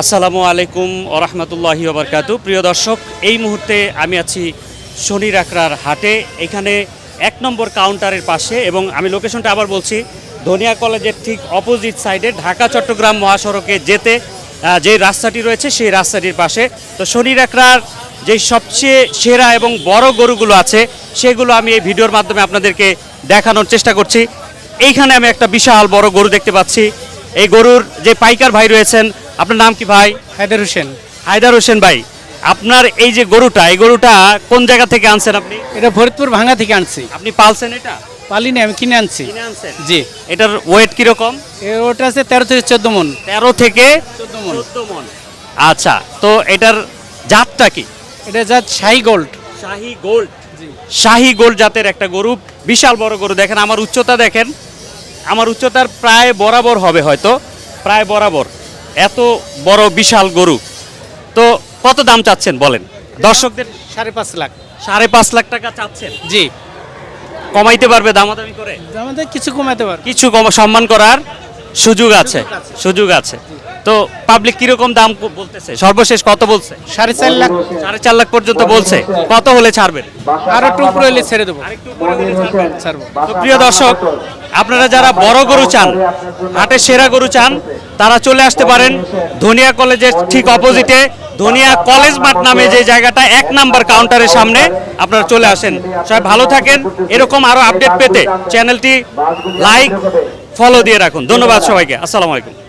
আসসালামু আলাইকুম ওরহমতুল্লাহি ওবরকাতু প্রিয় দর্শক, এই মুহূর্তে আমি আছি শনি রাকড়ার হাটে। এখানে এক নম্বর কাউন্টারের পাশে এবং আমি লোকেশনটা আবার বলছি, ধনিয়া কলেজের ঠিক অপোজিট সাইডে ঢাকা, চট্টগ্রাম মহাসড়কে যেতে যে রাস্তাটি রয়েছে সেই রাস্তাটির পাশে। তো শনি রাকড়ার যে সবচেয়ে সেরা এবং বড় গরুগুলো আছে, সেগুলো আমি এই ভিডিওর মাধ্যমে আপনাদেরকে দেখানোর চেষ্টা করছি। এইখানে আমি একটা বিশাল বড় গরু দেখতে পাচ্ছি। এই গরুর যে পাইকার ভাই রয়েছেন আপনার নাম কি ভাই? হায়দার হোসেন। হায়দার হোসেন ভাই আপনার এই যে গরুটা এই গরুটা কোন জায়গা থেকে আনছেন আপনি? এটা ফরিদপুর ভাঙা থেকে আনছি। আপনি পালছেন এটা? পালিনি আমি কিনে আনছি। জি। এটার ওয়েট কীরকম? ওটা আছে তেরো থেকে চোদ্দ মন। তেরো থেকে চোদ্দ মন। আচ্ছা তো এটার জাতটা কি? এটা যা শাহি গোল্ড। শাহি গোল্ড। জি। শাহি গোল্ড জাতের একটা গরু বিশাল বড় গরু। দেখেন আমার উচ্চতা দেখেন আমার উচ্চতার প্রায় বরাবর হবে হয়তো প্রায় বরাবর। এত বড় বিশাল গরু। তো কত দাম চাচ্ছেন বলেন? দর্শকদের সাড়ে পাঁচ লাখ। সাড়ে পাঁচ লাখ টাকা চাচ্ছেন? জি। কমাইতে পারবে দামাদামি করে? দামাদামি কিছু কমাইতে পারবে। কিছু কম সম্মান করার সুযোগ আছে। সুযোগ আছে। তো পাবলিক কীরকম দাম বলতেছে? সর্বশেষ কত বলছে? সাড়ে চার লাখ। সাড়ে চার লাখ পর্যন্ত বলছে। কত হলে ছাড়বেন? আরও একটু উপরে হলে ছেড়ে দেবো। তো প্রিয় দর্শক আপনারা যারা বড় গরু চান হাটের সেরা গরু চান তারা চলে আসতে পারেন ধনিয়া কলেজের ঠিক অপোজিটে। ধনিয়া কলেজ মাঠ নামে যে জায়গাটা এক নাম্বার কাউন্টারের সামনে আপনারা চলে আসেন। সবাই ভালো থাকেন। এরকম আরও আপডেট পেতে চ্যানেলটি লাইক ফলো দিয়ে রাখুন। ধন্যবাদ সবাইকে। আসসালামু আলাইকুম।